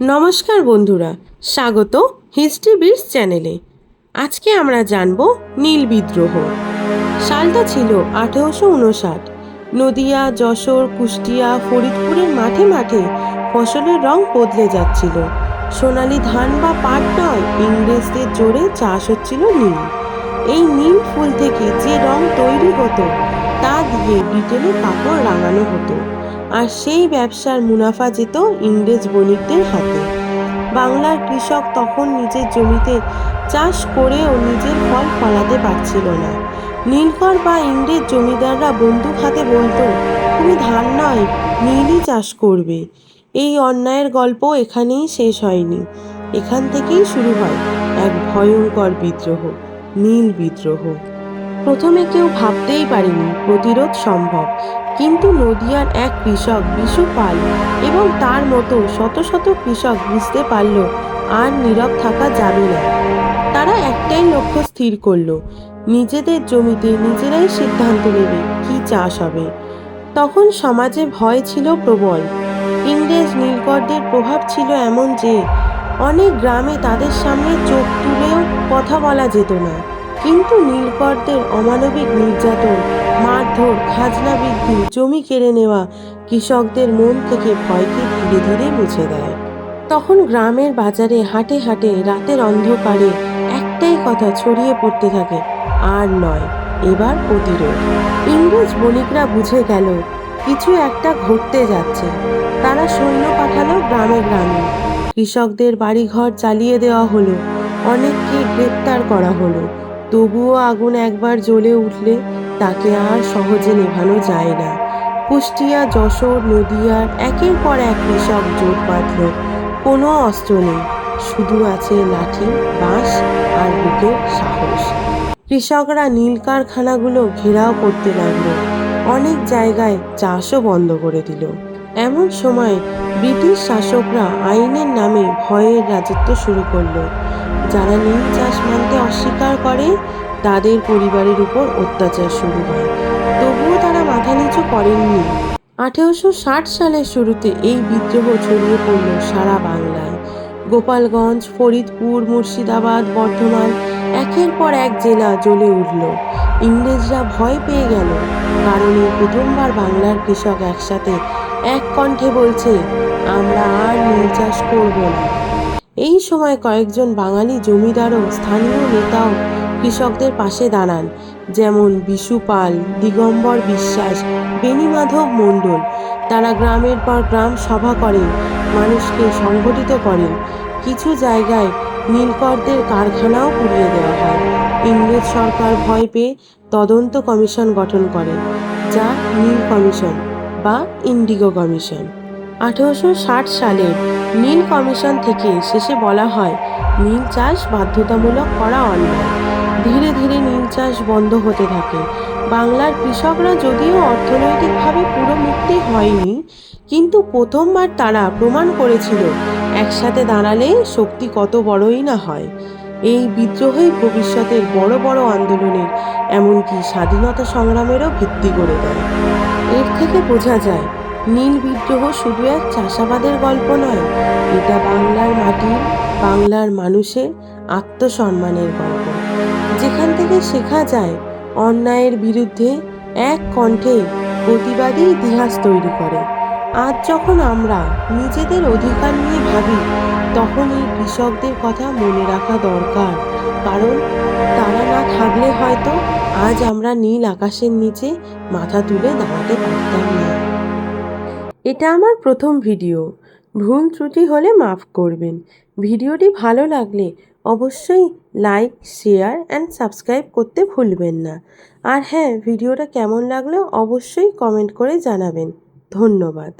নমস্কার বন্ধুরা, স্বাগত হিস্ট্রি বিটস চ্যানেলে। আজকে আমরা জানব নীল বিদ্রোহ। সালটা ছিল আঠেরোশো উনষাট। নদিয়া, যশোর, কুষ্টিয়া, ফরিদপুরের মাঠে মাঠে ফসলের রং বদলে যাচ্ছিল। সোনালি ধান বা পাট নয়, ইংরেজদের জোরে চাষ হচ্ছিল নীল। এই নীল ফুল থেকে যে রং তৈরি হতো, তা দিয়ে ব্রিটেনে কাপড় রাঙানো হতো। আর সেই ব্যবসার মুনাফা যেত ইংরেজ বণিকদের হাতে। বাংলার কৃষক তখন নিজের জমিতে চাষ করেও নিজের ফল ফলাতে পারছিল না। নীলকর বা ইংরেজ জমিদাররা বন্দুক হাতে বলতো, তুমি ধান নয় নীলই চাষ করবে। এই অন্যায়ের গল্প এখানেই শেষ হয়নি। এখান থেকেই শুরু হয় এক ভয়ঙ্কর বিদ্রোহ, নীল বিদ্রোহ। প্রথমে কেউ ভাবতেই পারেনি প্রতিরোধ সম্ভব। কিন্তু নদিয়ার এক কৃষক বিশু পাল এবং তার মতো শত শত কৃষক বুঝতে পারল আর নীরব থাকা যাবে না। তারা একটাই লক্ষ্য স্থির করল, নিজেদের জমিতে নিজেরাই সিদ্ধান্ত নেবে কি চাষ হবে। তখন সমাজে ভয় ছিল প্রবল। ইংরেজ নীলকরদের প্রভাব ছিল এমন যে, অনেক গ্রামে তাদের সামনে চোখ তুলেও কথা বলা যেত না। কিন্তু নীলকরদের অমানবিক নির্যাতন মারধর, খাজনা বৃদ্ধি, জমি কেড়ে নেওয়া কৃষকদের মন থেকে ভয়কে ধীরে ধীরে মুছে দেয়। তখন গ্রামের বাজারে হাটে হাটে রাতের অন্ধকারে একটাই কথা ছড়িয়ে পড়তে থাকে, আর নয়, এবার প্রতিরোধ। ইংরেজ বণিকরা বুঝে গেল, কিছু একটা ঘটতে যাচ্ছে। তারা সৈন্য পাঠালো গ্রামে গ্রামে। কৃষকদের বাড়িঘর জ্বালিয়ে দেওয়া হলো, অনেককে গ্রেপ্তার করা হলো। তবুও আগুন একবার জ্বলে উঠলে তাকে আর সহজে নেভানো যায় না। কুষ্টিয়া, যশোর নদিয়ার একের পর এক কৃষক জোট বাঁধল। কোনো অস্ত্র নেই, শুধু আছে লাঠি, বাঁশ আর বুকের সাহস। কৃষকরা নীল কারখানাগুলো ঘেরাও করতে লাগল। অনেক জায়গায় চাষও বন্ধ করে দিল। এমন সময় ব্রিটিশ শাসকরা আইনের নামে ভয়ের রাজত্ব শুরু করল। যারা নীল চাষ মানতে অস্বীকার করে তাদের পরিবারের উপর অত্যাচার শুরু হয়। তবুও তারা মাথা নিচু করেননি। আঠেরোশো ষাট সালের শুরুতে এই বিদ্রোহ ছড়িয়ে পড়ল সারা বাংলায়। গোপালগঞ্জ, ফরিদপুর, মুর্শিদাবাদ, বর্ধমান একের পর এক জেলা জ্বলে উঠল। ইংরেজরা ভয় পেয়ে গেল, কারণ এই প্রথমবার বাংলার কৃষক একসাথে এক কণ্ঠে বলছে, আমরা আর নীল চাষ করব না। এই সময় কয়েকজন বাঙালি জমিদারও, স্থানীয় নেতাও কৃষকদের পাশে দাঁড়ান, যেমন বিশু পাল দিগম্বর বিশ্বাস, বেণীমাধব মণ্ডল। তারা গ্রামের পর গ্রাম সভা করেন, মানুষকে সংগঠিত করেন। কিছু জায়গায় নীলকরদের কারখানাও পুড়িয়ে দেওয়া হয়। ইংরেজ সরকার ভয় পেয়ে তদন্ত কমিশন গঠন করেন যা নীল কমিশন বা ইন্ডিগো কমিশন। আঠেরোশো ষাট সালের নীল কমিশন থেকে শেষে বলা হয়, নীল চাষ বাধ্যতামূলক করা অন্যায়। ধীরে ধীরে নীল চাষ বন্ধ হতে থাকে। বাংলার কৃষকরা যদিও অর্থনৈতিকভাবে পুরো মুক্তি হয়নি, কিন্তু প্রথমবার তারা প্রমাণ করেছিল, একসাথে দাঁড়ালে শক্তি কত বড়ই না হয়। এই বিদ্রোহই ভবিষ্যতের বড় বড় আন্দোলনের, এমনকি স্বাধীনতা সংগ্রামেরও ভিত্তি করে দেয়। এর থেকে বোঝা যায়, নীল বিদ্রোহ শুধু এক চাষাবাদের গল্প নয়, এটা বাংলার মাটির, বাংলার মানুষের আত্মসম্মানের গল্প। যেখান থেকে শেখা যায়, অন্যায়ের বিরুদ্ধে এক কণ্ঠে প্রতিবাদী ইতিহাস তৈরি করে। আজ যখন আমরা নিজেদের অধিকার নিয়ে ভাবি তখন এই কৃষকদের কথা মনে রাখা দরকার। কারণ তারা না থাকলে হয়তো আজ আমরা নীল আকাশের নিচে মাথা তুলে দাঁড়াতে পারতাম না। এটা আমার প্রথম ভিডিও। ভুল ত্রুটি হলে মাফ করবেন। ভিডিওটি ভালো লাগলে অবশ্যই লাইক, শেয়ার অ্যান্ড সাবস্ক্রাইব করতে ভুলবেন না। আর হ্যাঁ ভিডিওটা কেমন লাগল অবশ্যই কমেন্ট করে জানাবেন। ধন্যবাদ।